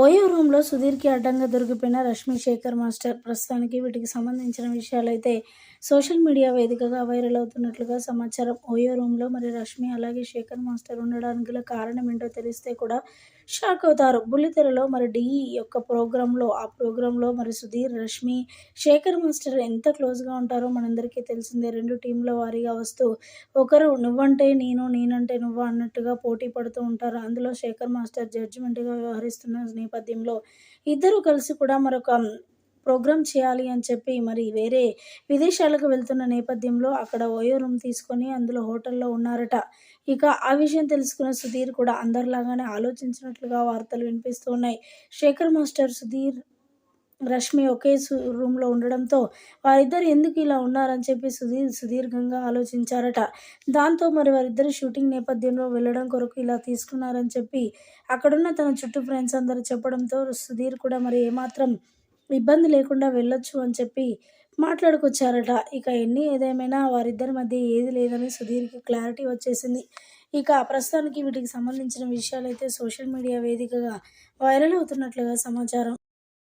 OYO రూమ్లో సుధీర్కి అడ్డంగా దొరికిపోయిన Rashmi Shekhar master. ప్రస్తుతానికి వీటికి సంబంధించిన విషయాలైతే సోషల్ మీడియా వేదికగా వైరల్ అవుతున్నట్లుగా సమాచారం. ఓయో రూమ్లో మరి రష్మి అలాగే శేఖర్ మాస్టర్ ఉండడానికి గల కారణం ఏంటో తెలిస్తే కూడా షాక్ అవుతారు. బుల్లితెరలో మరి డి యొక్క ప్రోగ్రాంలో ఆ ప్రోగ్రాంలో మరి సుధీర్ రష్మి శేఖర్ మాస్టర్ ఎంత క్లోజ్గా ఉంటారో మనందరికీ తెలిసిందే. రెండు టీంల వారీగా వస్తూ ఒకరు నువ్వంటే నేను నేనంటే నువ్వు అన్నట్టుగా పోటీ పడుతూ ఉంటారు. అందులో శేఖర్ మాస్టర్ జడ్జిమెంట్గా వ్యవహరిస్తున్న నేపథ్యంలో ఇద్దరు కలిసి కూడా మరొక ప్రోగ్రామ్ చేయాలి అని చెప్పి మరి వేరే విదేశాలకు వెళ్తున్న నేపథ్యంలో అక్కడ ఓయో రూమ్ తీసుకొని అందులో హోటల్లో ఉన్నారట. ఇక ఆ విషయం తెలుసుకున్న సుధీర్ కూడా అందరిలాగానే ఆలోచించినట్లుగా వార్తలు వినిపిస్తూ ఉన్నాయి. శేఖర్ మాస్టర్ సుధీర్ రష్మి ఒకే రూమ్లో ఉండడంతో వారిద్దరు ఎందుకు ఇలా ఉన్నారని చెప్పి సుధీర్ సుదీర్ఘంగా ఆలోచించారట. దాంతో మరి వారిద్దరు షూటింగ్ నేపథ్యంలో వెళ్ళడం కొరకు ఇలా తీసుకున్నారని చెప్పి అక్కడున్న తన చుట్టూ ఫ్రెండ్స్ అందరు చెప్పడంతో సుధీర్ కూడా మరి ఏమాత్రం ఇబ్బంది లేకుండా వెళ్ళొచ్చు అని చెప్పి మాట్లాడుకొచ్చారట. ఇక ఎన్ని ఏదేమైనా వారిద్దరి మధ్య ఏది లేదని సుధీర్కి క్లారిటీ వచ్చేసింది. ఇక ప్రస్తుతానికి వీటికి సంబంధించిన విషయాలైతే సోషల్ మీడియా వేదికగా వైరల్ అవుతున్నట్లుగా సమాచారం.